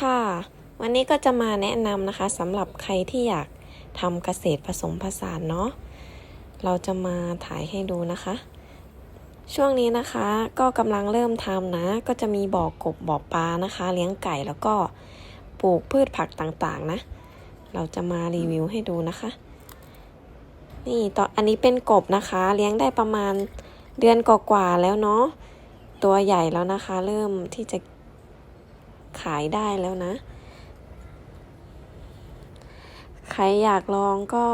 ค่ะ วันนี้ก็จะมาแนะนำนะคะสำหรับใครที่อยากทำเกษตรผสมผสานเนาะเราจะมาถ่ายให้ดูนะคะ ช่วงนี้นะคะก็กำลังเริ่มทำนะ ก็จะมีบ่อกบบ่อปลานะคะ เลี้ยงไก่แล้วก็ปลูกพืชผักต่างๆนะ เราจะมารีวิวให้ดูนะคะ นี่ตอนอันนี้เป็นกบนะคะ เลี้ยงได้ประมาณเดือนกว่าๆแล้วเนาะตัวใหญ่แล้วนะคะ เริ่มที่จะ ขายได้แล้วนะ ใครอยากลองก็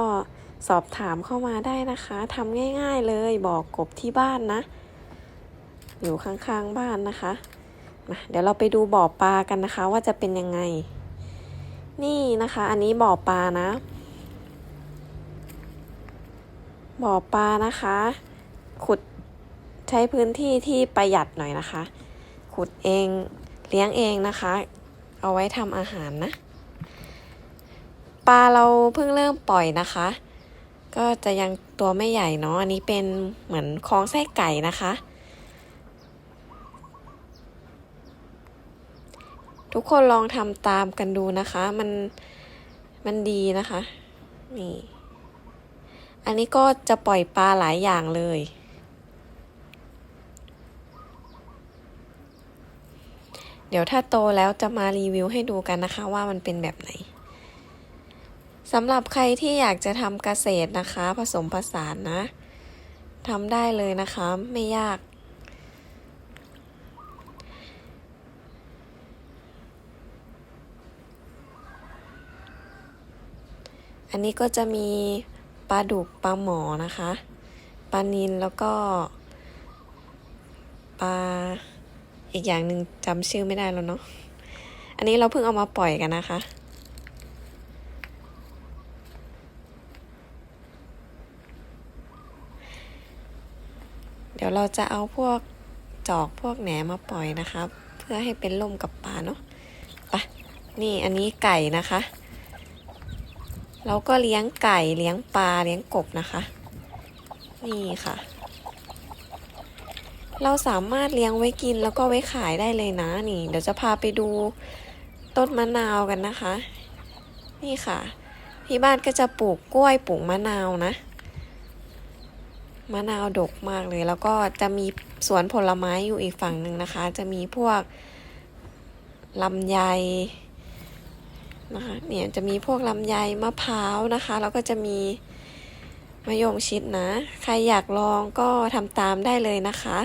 สอบถามเข้ามาได้นะคะทำง่าย ๆเลยบอกกบที่บ้านนะ อยู่ข้างๆบ้านนะคะมาเดี๋ยวเราไปดูบ่อปลากันนะคะ ว่าจะเป็นยังไง นี่นะคะ อันนี้บ่อปลานะ บ่อปลานะคะ ขุดใช้พื้นที่ที่ประหยัดหน่อยนะคะ ขุดเอง เลี้ยงเองนะคะ เอาไว้ทำอาหารนะ ปลาเราเพิ่งเริ่มปล่อยนะคะ ก็จะยังตัวไม่ใหญ่เนาะ อันนี้เป็นเหมือนคลองไส้ไก่นะคะ ทุกคนลองทำตามกันดูนะคะ มัน มันดีนะคะ นี่ อันนี้ก็จะปล่อยปลาหลายอย่างเลย เดี๋ยวถ้าโตแล้วจะมารีวิวให้ดูกันนะคะว่ามันเป็นแบบไหนสำหรับใครที่อยากจะทำเกษตรนะคะ ผสมผสานนะทำได้เลยนะคะ ไม่ยาก อันนี้ก็จะมีปลาดุกปลาหมอนะคะปลานิลแล้วก็ปลา อีกอย่างหนึ่งจำชื่อไม่ได้แล้วเนาะ อันนี้เราเพิ่งเอามาปล่อยกันนะคะ เดี๋ยวเราจะเอาพวกจอกพวกแหนมาปล่อยนะคะเพื่อให้เป็นล่มกับปลาเนาะไปนี่อันนี้ไก่นะคะ เราก็เลี้ยงไก่เลี้ยงปลาเลี้ยงกบนะคะ นี่ค่ะ เราสามารถเลี้ยงไว้กินแล้วก็ไว้ขายได้เลยนะนี่ เดี๋ยวจะพาไปดูต้นมะนาวกันนะคะ นี่ค่ะ ที่บ้านก็จะปลูกกล้วยปลูกมะนาวนะ มะนาวดกมากเลย แล้วก็จะมีสวนผลไม้อยู่อีกฝั่งหนึ่งนะคะ จะมีพวกลำไยนะคะเนี่ยจะมีพวกลำไยมะพร้าวนะคะ แล้วก็จะมีมะยงชิดนะ ใครอยากลองก็ทำตามได้เลยนะคะ